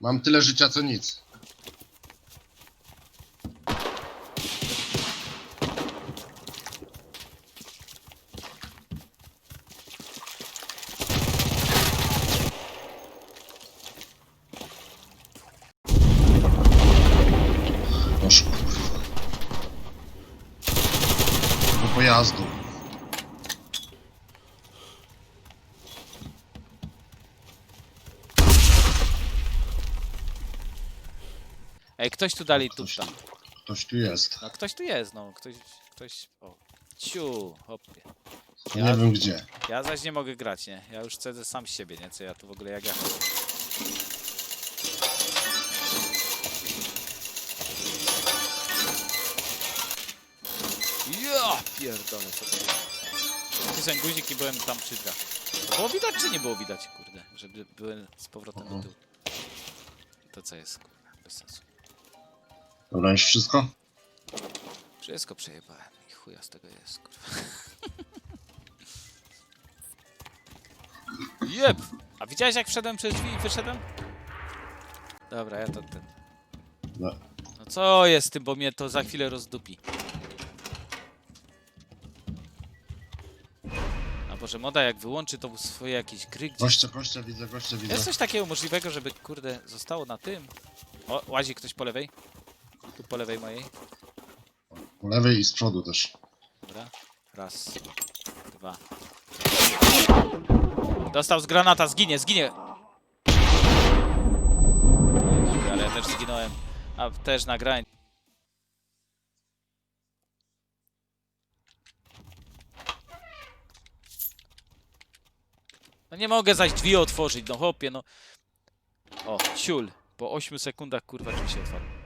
Mam tyle życia co nic. Proszę. Do pojazdu. Ej, ktoś tu dalej Ktoś, tupta. ktoś tu jest. No ktoś tu jest, no. Ktoś, ktoś... O. Ciu, hopie. Ja- nie wiem gdzie. Ja zaś nie mogę grać, nie? Ja już chcę sam siebie, nie? Co ja tu w ogóle jak ja... Ja pierdolę co to guzik i byłem tam przy drzwiach. Było widać czy nie było widać, kurde? Żeby były z powrotem do Mhm. tyłu. To co jest, kurde? Bez sensu. Dobra, już wszystko? Wszystko przejebałem i chuja z tego jest, kurwa. Jeb! A widziałeś jak wszedłem przez drzwi i wyszedłem? Dobra, ja to ten... No. No co jest z tym, bo mnie to za chwilę rozdupi. A Boże, moda jak wyłączy to swoje jakieś gry gdzieś... Gościa, gościa widzę, gościa widzę. Jest coś takiego możliwego, żeby kurde zostało na tym? O, łazi ktoś po lewej? Tu po lewej mojej. Po lewej i z przodu też. Dobra. Raz, dwa. Dostał z granata, zginie, zginie! Chuj, Ale ja też zginąłem. A też nagrałem. No nie mogę zaś drzwi otworzyć, no chłopie, no. O, ciul. Po 8 sekundach kurwa drzwi się otwarły.